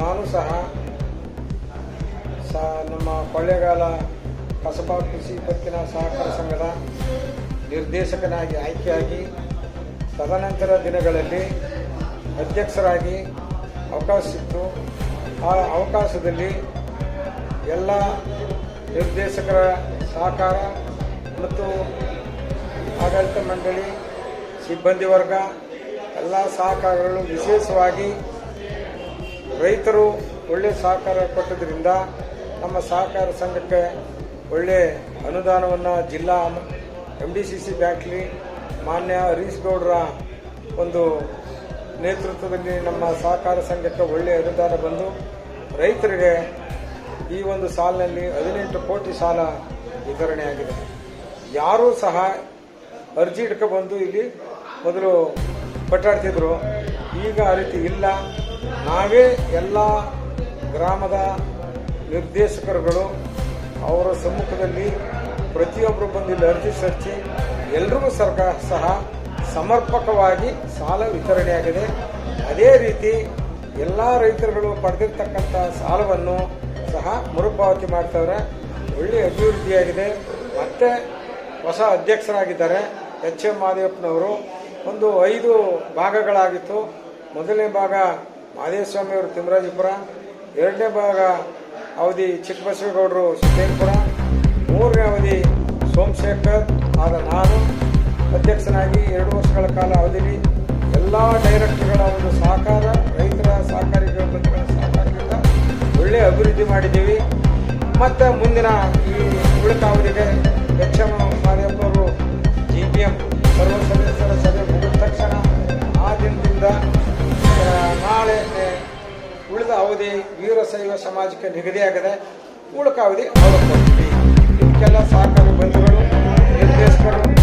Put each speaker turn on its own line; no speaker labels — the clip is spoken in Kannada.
ನಾನು ಸಹ ನಮ್ಮ ಕೊಳ್ಳೇಗಾಲ ಕಸಬಾ ಕೃಷಿ ಪತ್ತಿನ ಸಹಕಾರ ಸಂಘದ ನಿರ್ದೇಶಕನಾಗಿ, ಆಯ್ಕೆಯಾಗಿ ತದನಂತರ ದಿನಗಳಲ್ಲಿ ಅಧ್ಯಕ್ಷರಾಗಿ ಅವಕಾಶ ಸಿಕ್ತು ಆ ಅವಕಾಶದಲ್ಲಿ ಎಲ್ಲ ನಿರ್ದೇಶಕರ ಸಹಕಾರ ಮತ್ತು ಆಡಳಿತ ಮಂಡಳಿ, ಸಿಬ್ಬಂದಿ ವರ್ಗ, ಎಲ್ಲ ಸಹಕಾರಗಳು ವಿಶೇಷವಾಗಿ ರೈತರು ಒಳ್ಳೆಯ ಸಹಕಾರ ಕೊಟ್ಟದ್ರಿಂದ ನಮ್ಮ ಸಹಕಾರ ಸಂಘಕ್ಕೆ ಒಳ್ಳೆ ಅನುದಾನವನ್ನು ಜಿಲ್ಲಾ ಎಂ ಡಿ ಸಿ ಸಿ ಬ್ಯಾಂಕ್ಲಿ ಮಾನ್ಯ ಹರೀಶ್ ಗೌಡರ ಒಂದು ನೇತೃತ್ವದಲ್ಲಿ ನಮ್ಮ ಸಹಕಾರ ಸಂಘಕ್ಕೆ ಒಳ್ಳೆಯ ಅನುದಾನ ಬಂದು ರೈತರಿಗೆ ಈ ಒಂದು ಸಾಲಿನಲ್ಲಿ ಹದಿನೆಂಟು ಕೋಟಿ ಸಾಲ ವಿತರಣೆಯಾಗಿದೆ ಯಾರೂ ಸಹ ಅರ್ಜಿ ಬಂದು ಇಲ್ಲಿ ಮೊದಲು ಪಟ್ಟಾಡ್ತಿದ್ರು. ಈಗ ಆ ರೀತಿ ಇಲ್ಲ. ನಾವೇ ಎಲ್ಲ ಗ್ರಾಮದ ನಿರ್ದೇಶಕರುಗಳು, ಅವರ ಸಮ್ಮುಖದಲ್ಲಿ ಪ್ರತಿಯೊಬ್ಬರು ಬಂದು ಇಲ್ಲಿ ಅರ್ಜಿ ಸಲ್ಲಿಸಿ ಎಲ್ರಿಗೂ ಸರ್ಕಾರ ಸಹ ಸಮರ್ಪಕವಾಗಿ ಸಾಲ ವಿತರಣೆಯಾಗಿದೆ ಅದೇ ರೀತಿ ಎಲ್ಲ ರೈತರುಗಳು ಪಡೆದಿರ್ತಕ್ಕಂಥ ಸಾಲವನ್ನು ಸಹ ಮರುಪಾವತಿ ಮಾಡ್ತವ್ರೆ. ಒಳ್ಳೆಯ ಅಭಿವೃದ್ಧಿಯಾಗಿದೆ. ಮತ್ತೆ ಹೊಸ ಅಧ್ಯಕ್ಷರಾಗಿದ್ದಾರೆ. ಎಚ್ ಎಂ ಮಾದೇವಪ್ಪನವರು ಒಂದು ಐದು ಭಾಗಗಳಾಗಿತ್ತು. ಮೊದಲನೇ ಭಾಗ ಮಾದೇವಸ್ವಾಮಿ ಅವರು ತಿಮ್ಮರಾಜಪುರ, ಎರಡನೇ ಭಾಗ ಅವಧಿ ಚಿಕ್ಕಬಸವೇಗೌಡರು ಸಿದ್ದೇಪುರ ಮೂರನೇ ಅವಧಿ ಸೋಮಶೇಖರ್ ಆದ ನಾನು. ಅಧ್ಯಕ್ಷನಾಗಿ ಎರಡು ವರ್ಷಗಳ ಕಾಲ ಅವಧಿಲಿ ಎಲ್ಲ ಡೈರೆಕ್ಟರ್ಗಳ ಒಂದು ಸಹಕಾರ, ರೈತರ ಸಹಕಾರಿ ಬಂಧುಗಳ ಸಹಕಾರದಿಂದ ಒಳ್ಳೆಯ ಅಭಿವೃದ್ಧಿ ಮಾಡಿದ್ದೀವಿ. ಮತ್ತು ಮುಂದಿನ ಈ ಉಳಿದ ಅವಧಿಗೆ H M G P M, ಸರ್ವ ಸದಸ್ಯರ ಕಾಲಾವಧಿ ವೀರಶೈವ ಸಮಾಜಕ್ಕೆ ನಿಗದಿಯಾಗದೆ ಉಳಿಕಾವಧಿ ಅವರ ಇದಕ್ಕೆಲ್ಲ ಸಹಕಾರಿ ಬಂಧುಗಳು ನಿರ್ದೇಶಕರು